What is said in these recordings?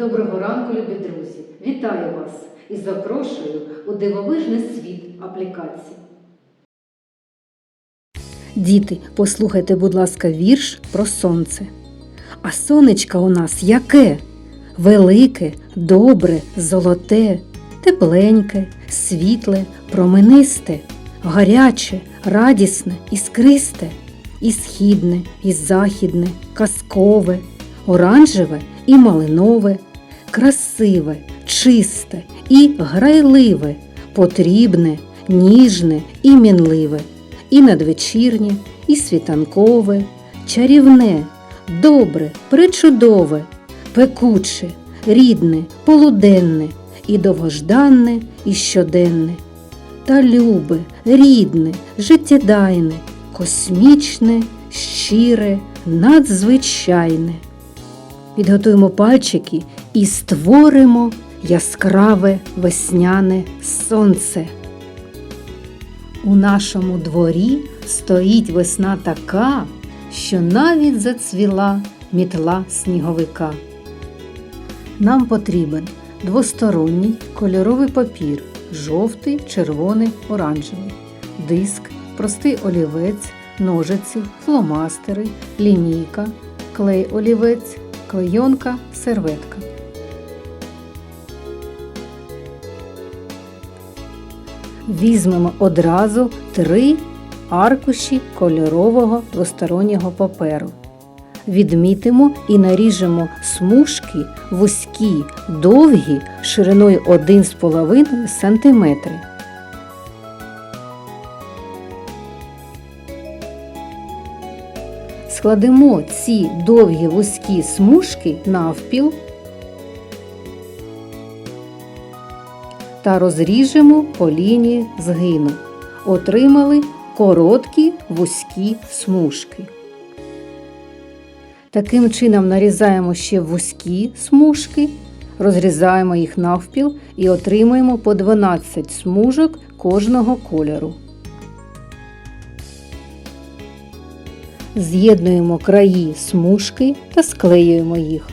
Доброго ранку, любі друзі! Вітаю вас і запрошую у дивовижний світ аплікацій. Діти, послухайте, будь ласка, вірш про сонце. А сонечко у нас яке? Велике, добре, золоте, тепленьке, світле, променисте, гаряче, радісне, іскристе, і східне, і західне, казкове, оранжеве і малинове, красиве, чисте і грайливе, потрібне, ніжне і мінливе, і надвечірнє, і світанкове, чарівне, добре, причудове, пекуче, рідне, полуденне, і довгожданне, і щоденне, та любе, рідне, життєдайне, космічне, щире, надзвичайне. Підготуємо пальчики і створимо яскраве весняне сонце. У нашому дворі стоїть весна така, що навіть зацвіла мітла сніговика. Нам потрібен двосторонній кольоровий папір жовтий, червоний, оранжевий, диск, простий олівець, ножиці, фломастери, лінійка, клей олівець, клейонка, серветка. Візьмемо одразу три аркуші кольорового двостороннього паперу. Відмітимо і наріжемо смужки вузькі, довгі, шириною 1,5 см. Складемо ці довгі вузькі смужки навпіл та розріжемо по лінії згину. Отримали короткі вузькі смужки. Таким чином нарізаємо ще вузькі смужки, розрізаємо їх навпіл і отримуємо по 12 смужок кожного кольору. З'єднуємо краї смужки та склеюємо їх.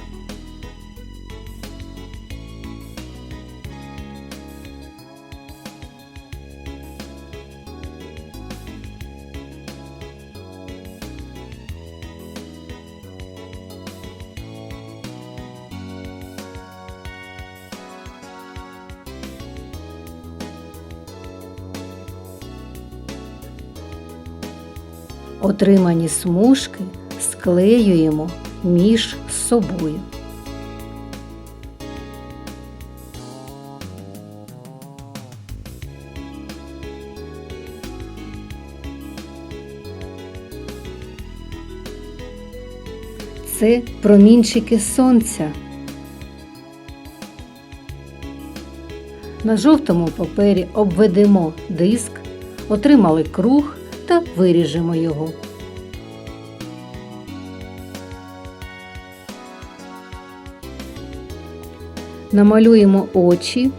Отримані смужки склеюємо між собою. Це промінчики сонця. На жовтому папері обведемо диск, отримали круг та виріжемо його. Намалюємо очі.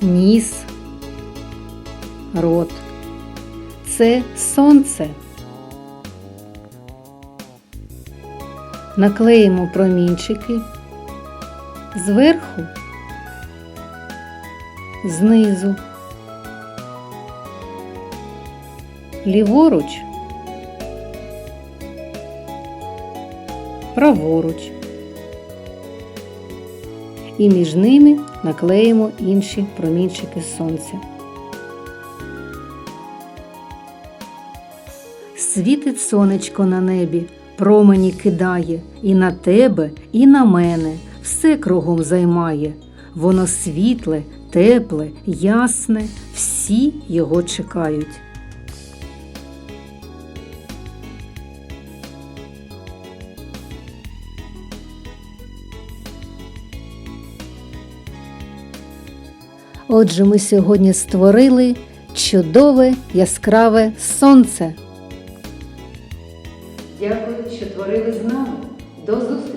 Ніс, рот. Це сонце. Наклеїмо промінчики зверху знизу, ліворуч, праворуч. І між ними наклеїмо інші промінчики сонця. Світить сонечко на небі, промені кидає, і на тебе, і на мене все кругом займає. Воно світле, тепле, ясне, всі його чекають. Отже, ми сьогодні створили чудове яскраве сонце. Дякую, що творили з нами. До зустрічі!